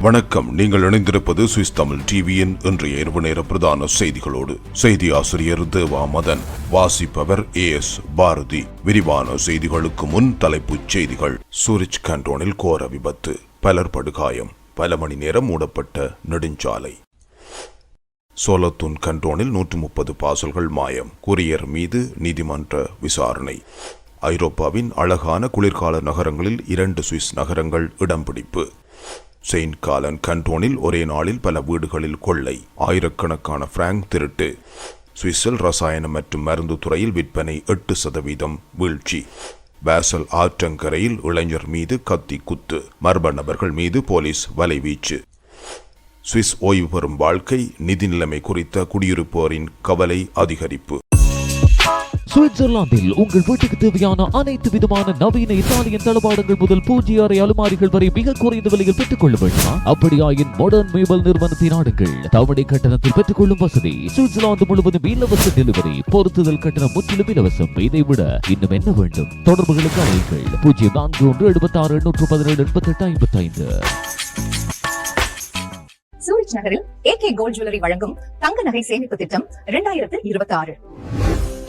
வணக்கம். நீங்கள் இணைந்திருப்பது சுவிஸ் தமிழ் டிவியின் இன்றைய இரவு நேர பிரதான செய்திகளோடு. செய்தி ஆசிரியர் தேவா மதன் வாசிப்பவர் ஏ எஸ் பாரதி. விரிவான செய்திகளுக்கு முன் தலைப்புச் செய்திகள். சூரிச் கண்டோனில் கோர விபத்து பலர் படுகாயம் பல மணி நேரம் மூடப்பட்ட நெடுஞ்சாலை. சோலத்தூன் கண்டோனில் நூற்று முப்பது பாசல்கள் மாயம் கூரியர் மீது நீதிமன்ற விசாரணை. ஐரோப்பாவின் அழகான குளிர்கால நகரங்களில் இரண்டு சுவிஸ் நகரங்கள் இடம் பிடிப்பு. செயின்ட் காலன் கண்டோனில் ஒரே நாளில் பல வீடுகளில் கொள்ளை. ஆயிரக்கணக்கான பிராங்க் திருட்டு. சுவிஸில் ரசாயனம் மற்றும் மருந்து துறையில் விற்பனை எட்டு சதவீதம் வீழ்ச்சி. பேசல் ஆற்றங்கரையில் இளைஞர் மீது கத்தி குத்து. மர்ம நபர்கள் மீது போலீஸ் வலைவீச்சு. சுவிஸ் ஓய்வு பெறும் வாழ்க்கை நிதி நிலைமை குறித்த குடியிருப்போரின் கவலை அதிகரிப்பு. சுவிட்சர்லாந்தில் உங்கள் வீட்டுக்கு தேவையான அனைத்து விதமான நவீன இத்தாலியன் தளபாடங்கள் முதல் பூஜ்ய அறை அலுமாரிகள் வரை மிக குறைந்த விலையில் பெற்றுக் கொள்ள வேண்டுமா? அப்படியாயின் மாடர்ன் மேபல் நிறுவனத்தை நாடுங்கள் தவணை கட்டணத்தில் பெற்றுக் கொள்ளும் வசதி. சுவிட்சர்லாந்து முழுவதும் இலவச டெலிவரி பொருத்துதல் கட்டணம் முற்றிலும் இலவசம். இதை விட இன்னும் என்ன வேண்டும்? தொடர்புகளுக்கு அழைங்கள் பூஜ்ஜியம் நான்கு ஒன்று எழுபத்தி ஆறு எண்ணூற்று பதினேழு எண்பத்தி எட்டு ஐம்பத்தி ஐந்து சூரிச் நகரில் ஏகே கோல்ட் ஜுவல்லரி வழங்கும் தங்க நகை சேமிப்பு திட்டம் இரண்டாயிரத்து இருபத்தி ஆறு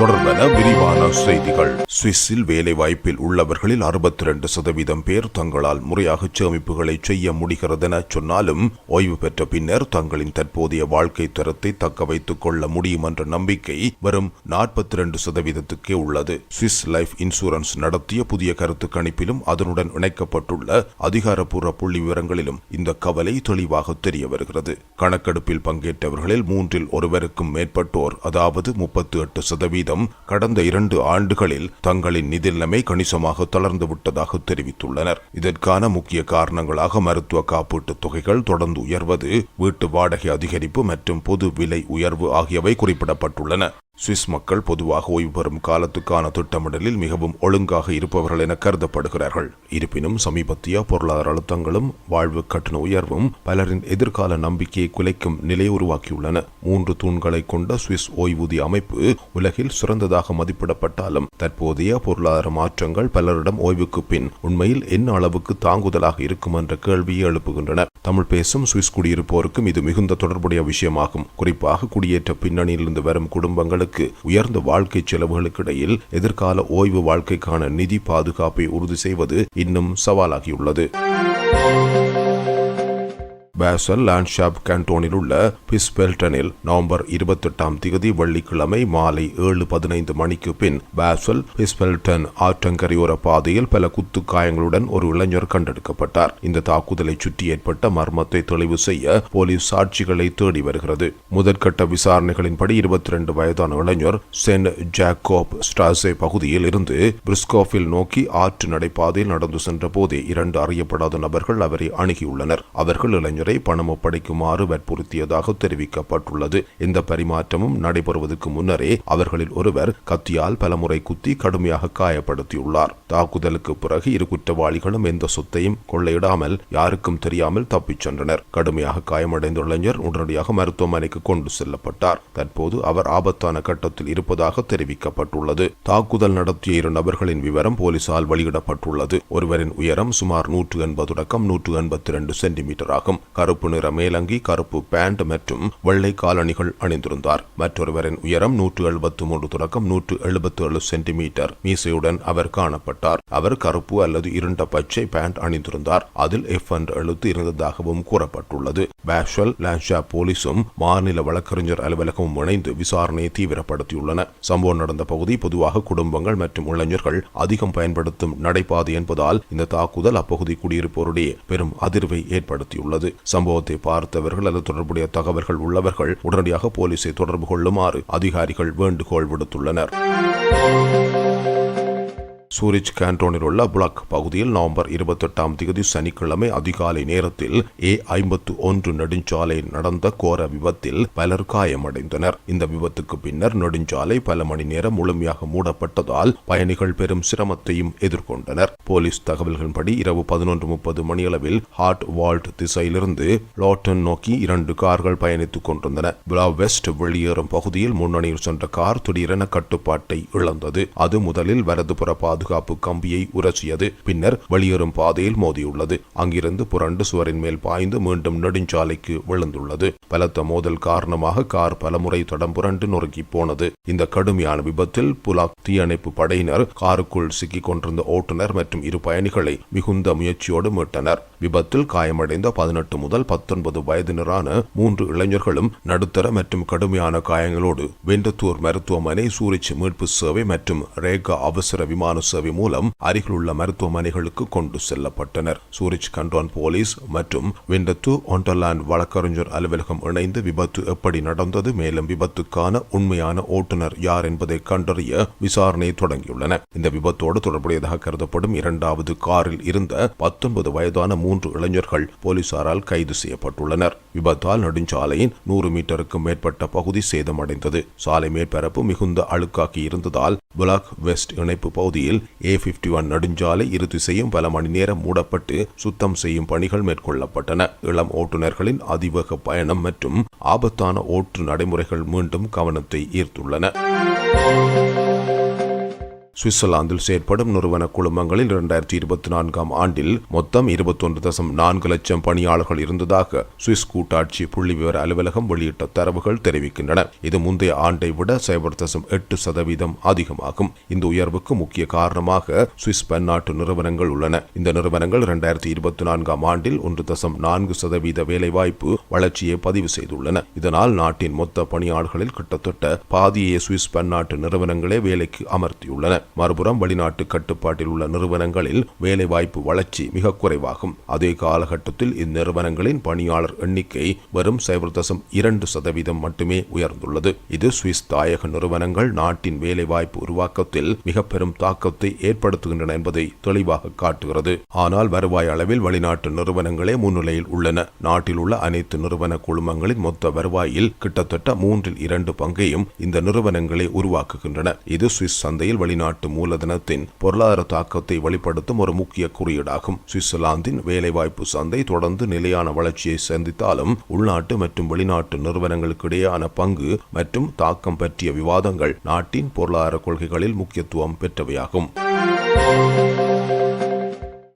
தொடர்பென விரிவான செய்திகள். சுவிஸில் வேலை வாய்ப்பில் உள்ளவர்களில் அறுபத்தி ரெண்டு சதவீதம் பேர் தங்களால் முறையாக சேமிப்புகளை செய்ய முடிகிறதென சொன்னாலும் ஓய்வு பெற்ற பின்னர் தங்களின் தற்போதைய வாழ்க்கை தரத்தை தக்க வைத்துக் கொள்ள முடியும் என்ற நம்பிக்கை வரும் நாற்பத்தி ரெண்டு சதவீதத்துக்கே உள்ளது. சுவிஸ் லைஃப் இன்சூரன்ஸ் நடத்திய புதிய கருத்து கணிப்பிலும் அதனுடன் இணைக்கப்பட்டுள்ள அதிகாரப்பூர்வ புள்ளி விவரங்களிலும் இந்த கவலை தெளிவாக தெரிய வருகிறது. கணக்கெடுப்பில் பங்கேற்றவர்களில் மூன்றில் ஒருவருக்கும் மேற்பட்டோர் அதாவது முப்பத்தி எட்டு சதவீதம் கடந்த இரண்டு ஆண்டுகளில் தங்களின் நிதி நிலைமை கணிசமாக தளர்ந்து விட்டதாக தெரிவித்துள்ளனர். இதற்கான முக்கிய காரணங்களாக மருத்துவ காப்பீட்டுத் தொகைகள் தொடர்ந்து உயர்வது வீட்டு வாடகை அதிகரிப்பு மற்றும் பொது விலை உயர்வு ஆகியவை குறிப்பிடப்பட்டுள்ளன. சுவிஸ் மக்கள் பொதுவாக ஓய்வு பெறும் காலத்துக்கான திட்டமிடலில் மிகவும் ஒழுங்காக இருப்பவர்கள் என கருதப்படுகிறார்கள். இருப்பினும் சமீபத்திய பொருளாதார அழுத்தங்களும் வாழ்வு கட்டண உயர்வும் பலரின் எதிர்கால நம்பிக்கையை குலைக்கும் நிலையை உருவாக்கியுள்ளன. மூன்று தூண்களை கொண்ட சுவிஸ் ஓய்வூதிய அமைப்பு உலகில் சிறந்ததாக மதிப்பிடப்பட்டாலும் தற்போதைய பொருளாதார மாற்றங்கள் பலரிடம் ஓய்வுக்கு பின் உண்மையில் என்ன அளவுக்கு தாங்குதலாக இருக்கும் என்ற கேள்வியை எழுப்புகின்றன. தமிழ் பேசும் சுவிஸ் குடியிருப்போருக்கும் இது மிகுந்த தொடர்புடைய விஷயமாகும். குறிப்பாக குடியேற்ற பின்னணியிலிருந்து வரும் குடும்பங்களுக்கு உயர்ந்த வாழ்க்கை செலவுகளுக்கு இடையில் எதிர்கால ஓய்வு வாழ்க்கைக்கான நிதி பாதுகாப்பை உறுதி செய்வது இன்னும் சவாலாகியுள்ளது. பேசல் லேண்ட்ஷாப் கேண்டோனில் உள்ள பிஸ்பெல்டனில் நவம்பர் இருபத்தெட்டாம் தேதி வெள்ளிக்கிழமை மாலை ஏழு பதினைந்து மணிக்கு பின் பேசல் பிஸ்பெல்டன் ஆற்றங்கரையோர பாதையில் பல குத்து காயங்களுடன் ஒரு இளைஞர் கண்டெடுக்கப்பட்டார். இந்த தாக்குதலை சுற்றி ஏற்பட்ட மர்மத்தை தெளிவு செய்ய போலீஸ் சாட்சிகளை தேடி வருகிறது. முதற்கட்ட விசாரணைகளின்படி இருபத்தி ரெண்டு வயதான இளைஞர் சென்ட் ஜாக்கோப் ஸ்டாசே பகுதியில் இருந்து பிரிஸ்கோஃபில் நோக்கி ஆற்று நடைபாதையில் நடந்து சென்ற போதே இரண்டு அறியப்படாத நபர்கள் அவரை அணுகியுள்ளனர். அவர்கள் இளைஞரை பணம் ஒப்படைக்குமாறு வற்புறுத்தியதாக தெரிவிக்கப்பட்டுள்ளது. இந்த பரிமாற்றமும் நடைபெறுவதற்கு முன்னரே அவர்களில் ஒருவர் கத்தியால் பலமுறை குத்தி கடுமையாக காயப்படுத்தியுள்ளார். தாக்குதலுக்கு பிறகு இரு குற்றவாளிகளும் எந்த சொத்தையும் கொள்ளையிடாமல் யாருக்கும் தெரியாமல் தப்பிச் சென்றனர். கடுமையாக காயமடைந்த இளைஞர் உடனடியாக மருத்துவமனைக்கு கொண்டு செல்லப்பட்டார். தற்போது அவர் ஆபத்தான கட்டத்தில் இருப்பதாக தெரிவிக்கப்பட்டுள்ளது. தாக்குதல் நடத்திய இரு நபர்களின் விவரம் போலீசால் வெளியிடப்பட்டுள்ளது. ஒருவரின் உயரம் சுமார் நூற்று எண்பது தொடக்கம் நூற்று எண்பத்தி இரண்டு சென்டிமீட்டர் ஆகும். கருப்பு நிற மேலங்கி கருப்பு பேண்ட் மற்றும் வெள்ளை காலணிகள் அணிந்திருந்தார். மற்றொருவரின் உயரம் நூற்று எழுபத்து மூன்று தொடக்கம் நூற்று எழுபத்தி ஏழு சென்டிமீட்டர் மீசையுடன் அவர் காணப்பட்டார். அவர் கருப்பு அல்லது இருண்ட பச்சை பேண்ட் அணிந்திருந்தார். அதில் எஃப் என்ற எழுத்து இருந்ததாகவும் கூறப்பட்டுள்ளது. பேஷல் லான்ஷா போலீசும் மாநில வழக்கறிஞர் அலுவலகமும் இணைந்து விசாரணையை தீவிரப்படுத்தியுள்ளன. சம்பவம் நடந்த பகுதி பொதுவாக குடும்பங்கள் மற்றும் இளைஞர்கள் அதிகம் பயன்படுத்தும் நடைபாதை என்பதால் இந்த தாக்குதல் அப்பகுதி குடியிருப்போருடைய பெரும் அதிர்வை ஏற்படுத்தியுள்ளது. சம்பவத்தை பார்த்தவர்கள் அல்லது தொடர்புடைய தகவல்கள் உள்ளவர்கள் உடனடியாக போலீசை தொடர்பு கொள்ளுமாறு அதிகாரிகள் வேண்டுகோள் விடுத்துள்ளனர். சூரிச் கேண்டோனில் உள்ள புலக் பகுதியில் நவம்பர் இருபத்தெட்டாம் தேதி சனிக்கிழமை அதிகாலை நேரத்தில் ஏ ஐம்பத்து ஒன்று நெடுஞ்சாலை நடந்த கோர விபத்தில் பலர் காயமடைந்தனர். இந்த விபத்துக்கு பின்னர் நெடுஞ்சாலை பல மணி நேரம் முழுமையாக மூடப்பட்டதால் பயணிகள் பெரும் சிரமத்தையும் எதிர்கொண்டனர். போலீஸ் தகவல்களின்படி இரவு பதினொன்று முப்பது மணியளவில் ஹார்ட் வால்ட் திசையிலிருந்து லோட்டன் நோக்கி இரண்டு கார்கள் பயணித்துக் கொண்டிருந்தன. பிளா வெஸ்ட் வெளியேறும் பகுதியில் முன்னணியில் சென்ற கார் திடீரென கட்டுப்பாட்டை இழந்தது. அது முதலில் வலதுபுற பாதுகாப்பு கம்பியை உரசியது. பின்னர் வெளியேறும் பாதையில் மோதியுள்ளது. அங்கிருந்து புரண்டு சுவரின் மேல் பாய்ந்து மீண்டும் நெடுஞ்சாலைக்கு விழுந்துள்ளது. பலத்த மோதல் காரணமாக கார் பலமுறை தடம் புரண்டு நொறுக்கி போனது. இந்த கடுமையான விபத்தில் புலாக் தீயணைப்பு படையினர் காருக்குள் சிக்கிக் கொண்டிருந்த ஓட்டுநர் மற்றும் இரு பயணிகளை மிகுந்த முயற்சியோடு மீட்டனர். விபத்தில் காயமடைந்த பதினெட்டு முதல் பத்தொன்பது வயதினரான மூன்று இளைஞர்களும் நடுத்தர மற்றும் கடுமையான காயங்களோடு வெண்டத்தூர் மருத்துவமனை சூரிச் மீட்பு சேவை மற்றும் ரேகா அவசர விமான சேவை மூலம் அருகிலுள்ள மருத்துவமனைகளுக்கு கொண்டு செல்லப்பட்டனர். சூரிச் கண்டோன் போலீஸ் மற்றும் விண்டத்து ஒண்டர்லாண்ட் வழக்கறிஞர் அலுவலகம் இணைந்து விபத்து எப்படி நடந்தது மேலும் விபத்துக்கான உண்மையான ஓட்டுநர் யார் என்பதை கண்டறிய விசாரணை தொடங்கியுள்ளன இந்த விபத்தோடு தொடர்புடையதாக கருதப்படும் இரண்டாவது காரில் இருந்த பத்தொன்பது வயதான மூன்று இளைஞர்கள் போலீசாரால் கைது செய்யப்பட்டுள்ளனர். விபத்தால் நெடுஞ்சாலையின் நூறு மீட்டருக்கும் மேற்பட்ட பகுதி சேதமடைந்தது. சாலை மேற்பரப்பு மிகுந்த அழுக்காக்கி இருந்ததால் பிளாக் வெஸ்ட் இணைப்பு பகுதியில் ஏ பிப்டி ஒன் நெடுஞ்சாலை இரு திசையும் பல மணி நேரம் மூடப்பட்டு சுத்தம் செய்யும் பணிகள் மேற்கொள்ளப்பட்டன. இளம் ஓட்டுநர்களின் அதிவேக பயணம் மற்றும் ஆபத்தான ஓட்டு நடைமுறைகள் மீண்டும் கவனத்தை ஈர்த்துள்ளன. சுவிட்சர்லாந்தில் செயற்படும் நிறுவன குழுமங்களில் இரண்டாயிரத்தி இருபத்தி நான்காம் ஆண்டில் மொத்தம் இருபத்தொன்று தசம் நான்கு லட்சம் பணியாளர்கள் இருந்ததாக சுவிஸ் கூட்டாட்சி புள்ளி விவர அலுவலகம் வெளியிட்ட தரவுகள் தெரிவிக்கின்றன. இது முந்தைய ஆண்டை விட சைபர் தசம் எட்டு சதவீதம் அதிகமாகும். இந்த உயர்வுக்கு முக்கிய காரணமாக சுவிஸ் பன்னாட்டு நிறுவனங்கள் உள்ளன. இந்த நிறுவனங்கள் இரண்டாயிரத்தி இருபத்தி நான்காம் ஆண்டில் ஒன்று தசம் நான்கு சதவீத வேலைவாய்ப்பு வளர்ச்சியை பதிவு செய்துள்ளன. இதனால் நாட்டின் மொத்த பணியாளர்களில் கிட்டத்தட்ட பாதியை சுவிஸ் பன்னாட்டு நிறுவனங்களே வேலைக்கு அமர்த்தியுள்ளன. மறுபுறம் வெளிநாட்டு கட்டுப்பாட்டில் உள்ள நிறுவனங்களில் வேலைவாய்ப்பு வளர்ச்சி மிக குறைவாகும். அதே காலகட்டத்தில் இந்நிறுவனங்களின் பணியாளர் எண்ணிக்கை வெறும் சைபர் தசம் இரண்டு சதவீதம் மட்டுமே உயர்ந்துள்ளது. இது சுவிஸ் தாயக நிறுவனங்கள் நாட்டின் வேலைவாய்ப்பு உருவாக்கத்தில் மிக பெரும் தாக்கத்தை ஏற்படுத்துகின்றன என்பதை தெளிவாக காட்டுகிறது. ஆனால் வருவாய் அளவில் வெளிநாட்டு நிறுவனங்களே முன்னிலையில் உள்ளன. நாட்டில் உள்ள அனைத்து நிறுவன குழுமங்களின் மொத்த வருவாயில் கிட்டத்தட்ட மூன்றில் இரண்டு பங்கையும் இந்த நிறுவனங்களை உருவாக்குகின்றன. இது சுவிஸ் சந்தையில் வெளிநாட்டு மூலதனத்தின் பொருளாதார தாக்கத்தை வெளிப்படுத்தும் ஒரு முக்கிய குறியீடாகும். சுவிட்சர்லாந்தின் வேலைவாய்ப்பு சந்தை தொடர்ந்து நிலையான வளர்ச்சியை சந்தித்தாலும் உள்நாட்டு மற்றும் வெளிநாட்டு நிறுவனங்களுக்கு இடையேயான பங்கு மற்றும் தாக்கம் பற்றிய விவாதங்கள் நாட்டின் பொருளாதார கொள்கைகளில் முக்கியத்துவம் பெற்றவையாகும்.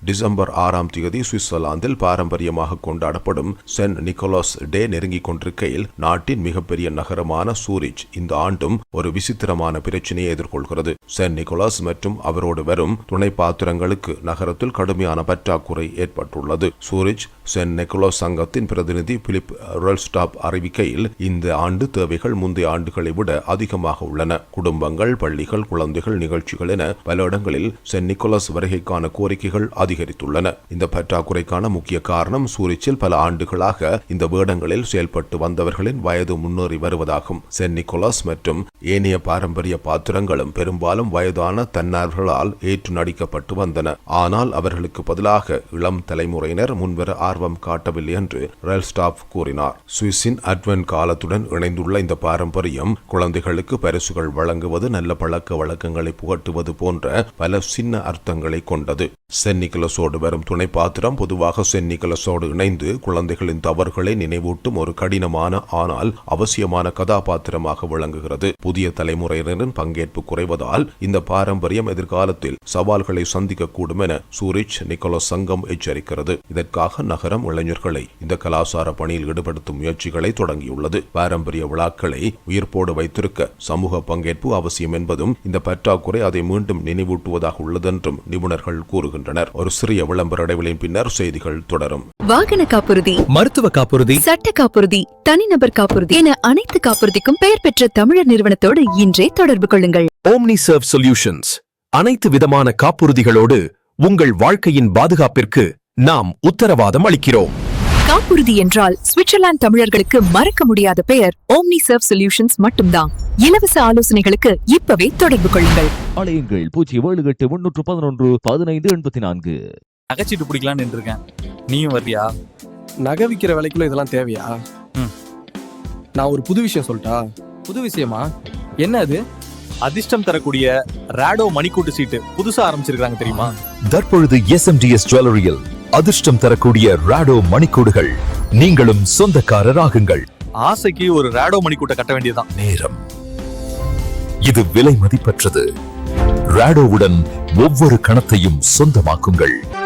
டிசம்பர் ஆறாம் தேதி சுவிட்சர்லாந்தில் பாரம்பரியமாக கொண்டாடப்படும் சென்ட் நிக்கோலஸ் டே நெருங்கிக் கொண்டிருக்கையில் நாட்டின் மிகப்பெரிய நகரமான சூரிச் இந்த ஆண்டும் ஒரு விசித்திரமான பிரச்சனையை எதிர்கொள்கிறது. சென்ட் நிக்கோலஸ் மற்றும் அவரோடு வரும் துணை பாத்திரங்களுக்கு நகரத்தில் கடுமையான பற்றாக்குறை ஏற்பட்டுள்ளது. சூரிச் சென்ட் நிக்கோலஸ் சங்கத்தின் பிரதிநிதி பிலிப் ரெல்ஸ்டாப் அறிவிக்கையில் இந்த ஆண்டு தேவைகள் முந்தைய ஆண்டுகளை விட அதிகமாக உள்ளன. குடும்பங்கள் பள்ளிகள் குழந்தைகள் நிகழ்ச்சிகள் என பல இடங்களில் சென்ட் நிக்கோலஸ் வருகைக்கான கோரிக்கைகள் அதிக அதிகரித்துள்ளன. இந்த பற்றாக்குறைக்கான முக்கிய காரணம் சூரிச்சில் பல ஆண்டுகளாக இந்த வேடங்களில் செயல்பட்டு வந்தவர்களின் வயது முன்னேறி வருவதாகும். சென் நிக்கோலஸ் மற்றும் ஏனைய பாரம்பரிய பாத்திரங்களும் பெரும்பாலும் வயதான தன்னார்களால் ஏற்று நடிக்கப்பட்டு வந்தன. ஆனால் அவர்களுக்கு பதிலாக இளம் தலைமுறையினர் முன்வர ஆர்வம் காட்டவில்லை என்று ரெல்ஸ்டாப் கூறினார். சுவிஸின் அட்வென்ட் காலத்துடன் இணைந்துள்ள இந்த பாரம்பரியம் குழந்தைகளுக்கு பரிசுகள் வழங்குவது நல்ல பழக்க வழக்கங்களை புகட்டுவது போன்ற பல சின்ன அர்த்தங்களை கொண்டது. சென் நிக்கோலஸ் நிக்கலஸோடு வரும் துணை பாத்திரம் பொதுவாக சென் நிக்கலஸோடு இணைந்து குழந்தைகளின் தவறுகளை நினைவூட்டும் ஒரு கடினமான ஆனால் அவசியமான கதாபாத்திரமாக விளங்குகிறது. புதிய தலைமுறையினரின் பங்கேற்பு குறைவதால் இந்த பாரம்பரியம் எதிர்காலத்தில் சவால்களை சந்திக்கக்கூடும் என சூரிச் நிக்கோலஸ் சங்கம் எச்சரிக்கிறது. இதற்காக நகரம் இளைஞர்களை இந்த கலாசார பணியில் ஈடுபடுத்தும் முயற்சிகளை தொடங்கியுள்ளது. பாரம்பரிய விழாக்களை உயிர்ப்போடு வைத்திருக்க சமூக பங்கேற்பு அவசியம் என்பதும் இந்த பற்றாக்குறை அதை மீண்டும் நினைவூட்டுவதாக உள்ளதென்றும் நிபுணர்கள் கூறுகின்றனர். ஒரு சிறிய விளம்பர இடைவெளியின் பின்னர் செய்திகள் தொடரும். வாகன காப்புறுதி மருத்துவ காப்புறுதி சட்ட காப்புறுதி தனிநபர் காப்புறுதி என அனைத்து காப்புறுதிக்கும் பெயர் பெற்ற தமிழர் நிறுவனத்தோடு இன்றே தொடர்பு கொள்ளுங்கள். ஓம்னி சர்வ் சொல்யூஷன்ஸ் அனைத்து விதமான காப்புறுதிகளோடு உங்கள் வாழ்க்கையின் பாதுகாப்பிற்கு நாம் உத்தரவாதம் அளிக்கிறோம். காப்புறுதி என்றால் சுவிட்சர்லாந்து தமிழர்களுக்கு மறக்க முடியாத பெயர் ஓம்னி சர்வ் சொல்யூஷன்ஸ் மட்டும்தான். இலவச ஆலோசனைகளுக்கு இப்பவே தொடர்பு கொள்ளுங்கள். அலையுங்கள். பூஜ்ஜியம் ஏழு எட்டு முன்னூற்று பதினொன்று பதினைந்து எண்பத்தி நான்கு. நகைச்சீட்டு பிடிக்கலான்னு இருக்கேன் நீயும் வர்றியா? நகை விற்கிற விலைக்குள்ள இதெல்லாம் தேவையா. நான் ஒரு புது விஷயம் சொல்லிட்டா புது விஷயமா? என்ன அது? அதிர்ஷ்டம் தரக்கூடிய ராடோ மணிக்கூட்டு சீட்டு புதுசா ஆரம்பிச்சிருக்காங்க தெரியுமா? தற்பொழுது எஸ்எம்டிஎஸ் ஜுவல்லரியில் அதிர்ஷ்டம் தரக்கூடிய ராடோ மணிக்கூடுகள். நீங்களும் சொந்தக்காரராகுங்கள். ஆசைக்கு ஒரு ராடோ மணிக்கூட்டை கட்ட வேண்டியதுதான். நேரம். இது விலை மதிப்பற்றது. ராடோவுடன் ஒவ்வொரு கணத்தையும் சொந்தமாக்குங்கள்.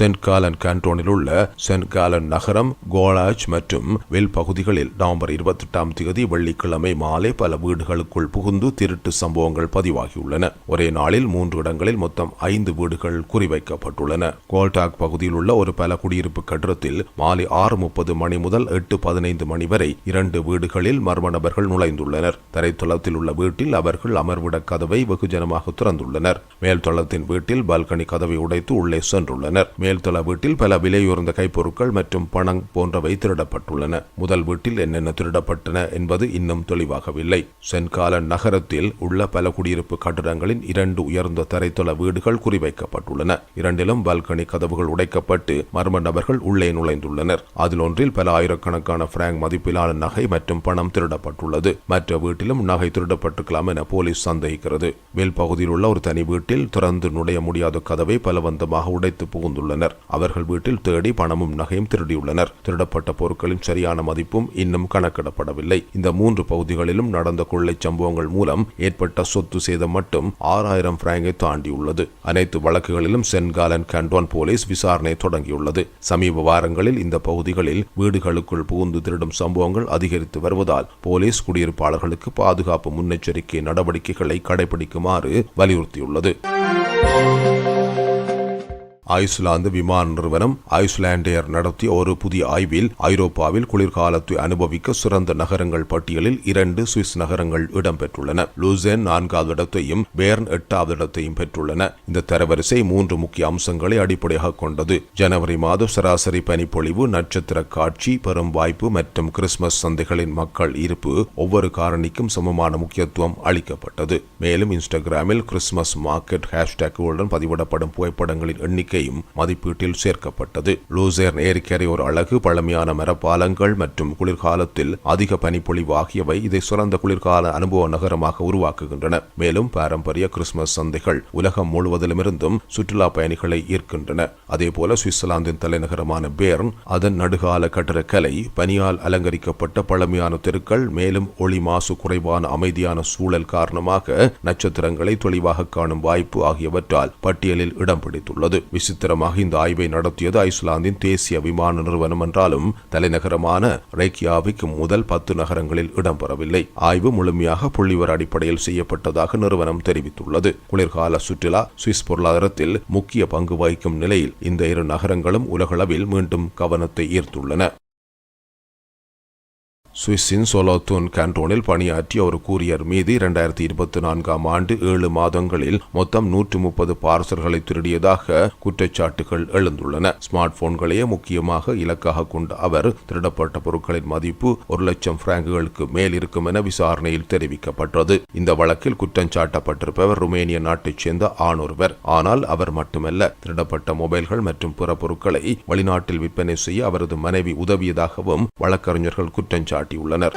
சென்ட் காலன் கேண்டோனில் உள்ள சென்ட் காலன் நகரம் கோலாஜ் மற்றும் வெல் பகுதிகளில் நவம்பர் இருபத்தி எட்டாம் தேதி வெள்ளிக்கிழமை மாலை பல வீடுகளுக்குள் புகுந்து திருட்டு சம்பவங்கள் பதிவாகியுள்ளன. ஒரே நாளில் மூன்று இடங்களில் மொத்தம் ஐந்து வீடுகள் குறிவைக்கப்பட்டுள்ளன. கோல்டாக் பகுதியில் உள்ள ஒரு பல குடியிருப்பு கட்டிடத்தில் மாலை ஆறு முப்பது மணி முதல் எட்டு பதினைந்து மணி வரை இரண்டு வீடுகளில் மர்ம நபர்கள் நுழைந்துள்ளனர். தரைத்தளத்தில் உள்ள வீட்டில் அவர்கள் அமர்விட கதவை வெகுஜனமாக திறந்துள்ளனர். மேல்தளத்தின் வீட்டில் பால்கனி கதவை உடைத்து உள்ளே சென்றுள்ளனர். மேல்தள வீட்டில் பல விலையுயர்ந்த கைப்பொருட்கள் மற்றும் பணம் போன்றவை திருடப்பட்டுள்ளன. முதல் வீட்டில் என்னென்ன திருடப்பட்டன என்பது இன்னும் தெளிவாகவில்லை. சென்கால நகரத்தில் உள்ள பல குடியிருப்பு கட்டிடங்களின் இரண்டு உயர்ந்த தரைத்தள வீடுகள் குறிவைக்கப்பட்டுள்ளன. இரண்டிலும் பால்கனி கதவுகள் உடைக்கப்பட்டு மர்ம நபர்கள் உள்ளே நுழைந்துள்ளனர். அதில் ஒன்றில் பல ஆயிரக்கணக்கான பிராங்க் மதிப்பிலான நகை மற்றும் பணம் திருடப்பட்டுள்ளது. மற்ற வீட்டிலும் நகை திருடப்பட்டிருக்கலாம் என போலீஸ் சந்தேகிக்கிறது. மேல் பகுதியில் உள்ள ஒரு தனி வீட்டில் திறந்து நுழைய முடியாத கதவை பலவந்தமாக உடைத்து உள்ளனர் அவர்கள் வீட்டில் தேடி பணமும் நகையும் திருடியுள்ளனர். திருடப்பட்ட பொருட்களின் சரியான மதிப்பும் இன்னும் கணக்கிடப்படவில்லை. இந்த மூன்று பகுதிகளிலும் நடந்த கொள்ளை சம்பவங்கள் மூலம் ஏற்பட்ட சொத்து சேதம் மட்டும் ஆறாயிரம் பிராங்கை தாண்டியுள்ளது. அனைத்து வழக்குகளிலும் சென்காலன் கண்டோன் போலீஸ் விசாரணை தொடங்கியுள்ளது. சமீப வாரங்களில் இந்த பகுதிகளில் வீடுகளுக்குள் புகுந்து திருடும் சம்பவங்கள் அதிகரித்து வருவதால் போலீஸ் குடியிருப்பாளர்களுக்கு பாதுகாப்பு முன்னெச்சரிக்கை நடவடிக்கைகளை கடைபிடிக்குமாறு வலியுறுத்தியுள்ளது. ஐஸ்லாந்து விமான நிறுவனம் ஐஸ்லாண்டேர் நடத்திய ஒரு புதிய ஆய்வில் ஐரோப்பாவில் குளிர்காலத்தை அனுபவிக்க சிறந்த நகரங்கள் பட்டியலில் இரண்டு சுவிஸ் நகரங்கள் இடம்பெற்றுள்ளன. லூசென் நான்காவது இடத்தையும் பேர்ன் எட்டாவது இடத்தையும் பெற்றுள்ளன. இந்த தரவரிசை மூன்று முக்கிய அம்சங்களை அடிப்படையாக கொண்டது. ஜனவரி மாத சராசரி பனிப்பொழிவு நட்சத்திர காட்சி பெரும் வாய்ப்பு மற்றும் கிறிஸ்துமஸ் சந்தைகளின் மக்கள் இருப்பு ஒவ்வொரு காரணிக்கும் சமமான முக்கியத்துவம் அளிக்கப்பட்டது. மேலும் இன்ஸ்டாகிராமில் கிறிஸ்துமஸ் மார்க்கெட் ஹேஷ்டேக்குடன் பதிவிடப்படும் புகைப்படங்களின் எண்ணிக்கை எண்ணிக்கையும் மதிப்பீட்டில் சேர்க்கப்பட்டது. லூசேர்ன் ஏரிக்கரை ஒரு அழகு பழமையான மரப்பாலங்கள் மற்றும் குளிர்காலத்தில் அதிக பனிப்பொழிவு ஆகியவை இதை சிறந்த குளிர்கால அனுபவ நகரமாக உருவாக்குகின்றன. மேலும் பாரம்பரிய கிறிஸ்துமஸ் சந்தைகள் உலகம் முழுவதிலுமிருந்தும் சுற்றுலா பயணிகளை ஈர்க்கின்றன. அதேபோல சுவிட்சர்லாந்தின் தலைநகரமான பேர்ன் அதன் நடுகால கட்டடக்கலை பனியால் அலங்கரிக்கப்பட்ட பழமையான தெருக்கள் மேலும் ஒளி மாசு குறைவான அமைதியான சூழல் காரணமாக நட்சத்திரங்களை தெளிவாக காணும் வாய்ப்பு ஆகியவற்றால் பட்டியலில் இடம் பிடித்துள்ளது. விசித்திரமாக இந்த ஆய்வை நடத்தியது ஐஸ்லாந்தின் தேசிய விமான நிறுவனம் என்றாலும் தலைநகரமான ரேக்கியாவிக் முதல் பத்து நகரங்களில் இடம்பெறவில்லை. ஆய்வு முழுமையாக புள்ளிவர அடிப்படையில் செய்யப்பட்டதாக நிறுவனம் தெரிவித்துள்ளது. குளிர்கால சுற்றுலா சுவிஸ் பொருளாதாரத்தில் முக்கிய பங்கு வகிக்கும் நிலையில் இந்த இரு நகரங்களும் உலகளவில் மீண்டும் கவனத்தை ஈர்த்துள்ளன. சுவிஸின் சொலோத்தூன் கேண்டோனில் பணியாற்றிய ஒரு கூரியர் மீது இரண்டாயிரத்தி இருபத்தி நான்காம் ஆண்டு ஏழு மாதங்களில் மொத்தம் நூற்று முப்பது பார்சல்களை திருடியதாக குற்றச்சாட்டுகள் எழுந்துள்ளன. ஸ்மார்ட் போன்களையே முக்கியமாக இலக்காக கொண்ட அவர் திருடப்பட்ட பொருட்களின் மதிப்பு ஒரு லட்சம் பிராங்குகளுக்கு மேல் இருக்கும் என விசாரணையில் தெரிவிக்கப்பட்டது. இந்த வழக்கில் குற்றம் சாட்டப்பட்டிருப்பவர் ருமேனிய நாட்டைச் சேர்ந்த ஆணொருவர். ஆனால் அவர் மட்டுமல்ல திருடப்பட்ட மொபைல்கள் மற்றும் பிற பொருட்களை வெளிநாட்டில் விற்பனை செய்ய அவரது மனைவி உதவியதாகவும் வழக்கறிஞர்கள் குற்றம் சாட்டியுள்ளனர்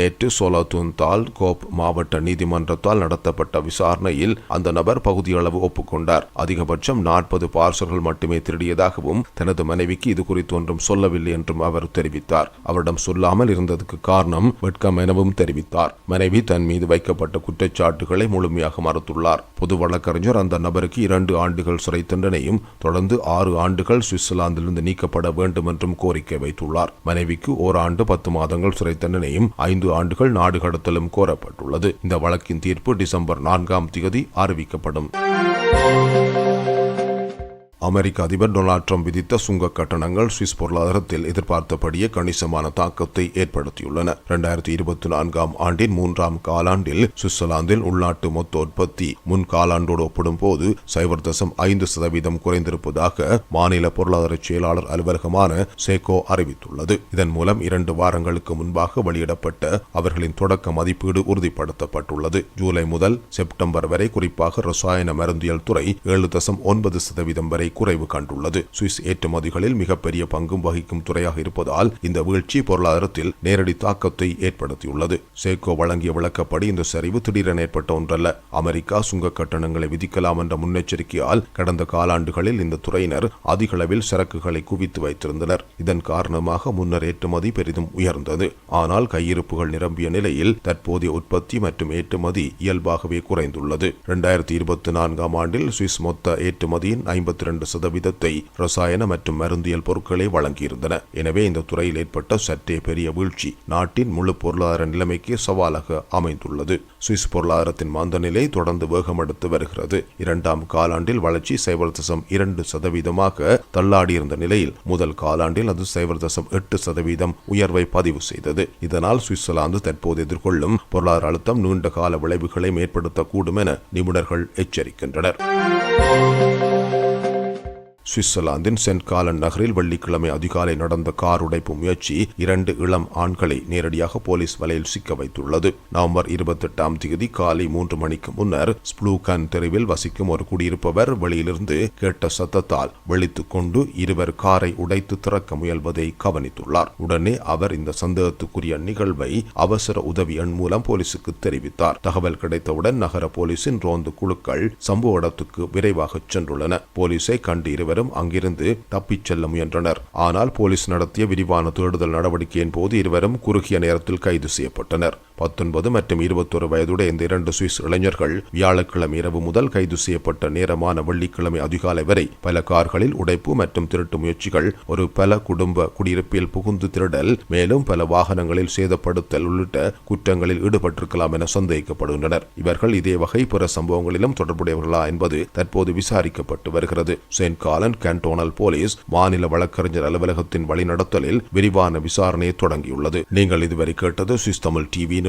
நேற்று சோலாத்துந்தால் கோப் மாவட்ட நீதிமன்றத்தால் நடத்தப்பட்ட விசாரணையில் அந்த நபர் பகுதியளவு ஒப்புக்கொண்டார். அதிகபட்சம் நாற்பது பார்சல்கள் மட்டுமே திருடியதாகவும் தனது மனைவிக்கு இது குறித்து ஒன்றும் சொல்லவில்லை என்றும் அவர் தெரிவித்தார். அவரிடம் சொல்லாமல் இருந்ததுக்கு காரணம் வெட்கம் எனவும் தெரிவித்தார். மனைவி தன் மீது வைக்கப்பட்ட குற்றச்சாட்டுகளை முழுமையாக மறுத்துள்ளார். பொது வழக்கறிஞர் அந்த நபருக்கு இரண்டு ஆண்டுகள் சிறை தண்டனையும் தொடர்ந்து ஆறு ஆண்டுகள் சுவிட்சர்லாந்திலிருந்து நீக்கப்பட வேண்டும் என்றும் கோரிக்கை வைத்துள்ளார். மனைவிக்கு ஓராண்டு பத்து மாதங்கள் சிறை தண்டனையும் ஐந்து ஆண்டுகள் நாடு கடத்தலும் கோரப்பட்டுள்ளது. இந்த வழக்கின் தீர்ப்பு டிசம்பர் நான்காம் தேதி அறிவிக்கப்படும். அமெரிக்க அதிபர் டொனால்ட் ட்ரம்ப் விதித்த சுங்க கட்டணங்கள் சுவிஸ் பொருளாதாரத்தில் எதிர்பார்த்தபடியே கணிசமான தாக்கத்தை ஏற்படுத்தியுள்ளன. இரண்டாயிரத்தி இருபத்தி நான்காம் ஆண்டின் மூன்றாம் காலாண்டில் சுவிட்சர்லாந்தில் உள்நாட்டு மொத்த உற்பத்தி முன் காலாண்டோடு ஒப்பிடும்போது சைபர் தசம் ஐந்து சதவீதம் குறைந்திருப்பதாக மாநில பொருளாதார செயலாளர் அலுவலகமான சேகோ அறிவித்துள்ளது. இதன் மூலம் இரண்டு வாரங்களுக்கு முன்பாக வெளியிடப்பட்ட அவர்களின் தொடக்க மதிப்பீடு உறுதிப்படுத்தப்பட்டுள்ளது. ஜூலை முதல் செப்டம்பர் வரை குறிப்பாக ரசாயன மருந்தியல் துறை ஏழு தசம் ஒன்பது சதவீதம் வரை குறைவு கண்டுள்ளது. சுவிஸ் ஏற்றுமதிகளில் மிகப்பெரிய பங்கும் வகிக்கும் துறையாக இருப்பதால் இந்த வீழ்ச்சி பொருளாதாரத்தில் நேரடி தாக்கத்தை ஏற்படுத்தியுள்ளது. சேகோ வழங்கிய விளக்கப்படி இந்த சரிவு திடீரென ஏற்பட்ட ஒன்றல்ல. அமெரிக்கா சுங்க கட்டணங்களை விதிக்கலாம் என்ற முன்னெச்சரிக்கையால் கடந்த காலாண்டுகளில் இந்த துறையினர் அதிக அளவில் சரக்குகளை குவித்து வைத்திருந்தனர். இதன் காரணமாக முன்னர் ஏற்றுமதி பெரிதும் உயர்ந்தது. ஆனால் கையிருப்புகள் நிரம்பிய நிலையில் தற்போதைய உற்பத்தி மற்றும் ஏற்றுமதி இயல்பாகவே குறைந்துள்ளது. இரண்டாயிரத்தி இருபத்தி நான்காம் ஆண்டில் சுவிஸ் மொத்த ஏற்றுமதியின் ஐம்பத்தி இரண்டு சதவீதத்தை ரசாயன மற்றும் மருந்தியல் பொருட்களை வழங்கியிருந்தன. எனவே இந்த துறையில் ஏற்பட்ட சற்றே பெரிய வீழ்ச்சி நாட்டின் முழு பொருளாதார நிலைமைக்கு சவாலாக அமைந்துள்ளது. சுவிஸ் பொருளாதாரத்தின் மந்த நிலை தொடர்ந்து வேகமெடுத்து வருகிறது. இரண்டாம் காலாண்டில் வளர்ச்சி சைபர் தசம் இரண்டு சதவீதமாக தள்ளாடியிருந்த நிலையில் முதல் காலாண்டில் அது சைபர் தசம் எட்டு சதவீதம் உயர்வை பதிவு செய்தது. இதனால் சுவிட்சர்லாந்து தற்போது எதிர்கொள்ளும் பொருளாதார அழுத்தம் நீண்ட கால விளைவுகளை ஏற்படுத்தக்கூடும் என நிபுணர்கள் எச்சரிக்கின்றனர். சுவிட்சர்லாந்தின் சென்ட் காலன் நகரில் வெள்ளிக்கிழமை அதிகாலை நடந்த கார் உடைப்பு முயற்சி இரண்டு இளம் ஆண்களை நேரடியாக போலீஸ் வலையில் சிக்க வைத்துள்ளது. நவம்பர் இருபத்தெட்டாம் தேதி காலை மூன்று மணிக்கு முன்னர் ஸ்ப்ளூகன் தெருவில் வசிக்கும் ஒரு குடியிருப்பவர் வெளியிலிருந்து கேட்ட சத்தத்தால் வெளித்துக் கொண்டு இருவர் காரை உடைத்து திறக்க முயல்வதை கவனித்துள்ளார். உடனே அவர் இந்த சந்தேகத்துக்குரிய நிகழ்வை அவசர உதவி எண் மூலம் போலீசுக்கு தெரிவித்தார். தகவல் கிடைத்தவுடன் நகர போலீசின் ரோந்து குழுக்கள் சம்பவ இடத்துக்கு விரைவாக சென்றுள்ளன. போலீசை கண்டு இருவரும் அங்கிருந்து தப்பிச் செல்ல முயன்றனர். ஆனால் போலீஸ் நடத்திய விரிவான தேடுதல் நடவடிக்கையின் போது இருவரும் குறுகிய நேரத்தில் கைது செய்யப்பட்டனர். பத்தொன்பது மற்றும் இருபத்தொரு வயதுடைய இந்த இரண்டு சுவிஸ் இளைஞர்கள் வியாழக்கிழமை இரவு முதல் கைது செய்யப்பட்ட நேரமான வெள்ளிக்கிழமை அதிகாலை வரை பல கார்களில் உடைப்பு மற்றும் திருட்டு முயற்சிகள் ஒரு பல குடும்ப குடியிருப்பில் புகுந்து திருடல் மேலும் பல வாகனங்களில் சேதப்படுத்தல் உள்ளிட்ட குற்றங்களில் ஈடுபட்டிருக்கலாம் என சந்தேகிக்கப்படுகின்றனர் இவர்கள் இதே வகை பிற சம்பவங்களிலும் தொடர்புடையவர்களா என்பது தற்போது விசாரிக்கப்பட்டு வருகிறது. செயின்ட் காலன் கேன்டோனல் போலீஸ் மாநில வழக்கறிஞர் அலுவலகத்தின் வழிநடத்தலில் விரிவான விசாரணையை தொடங்கியுள்ளது. நீங்கள் இதுவரை கேட்டது சுவிஸ் தமிழ் டிவியின்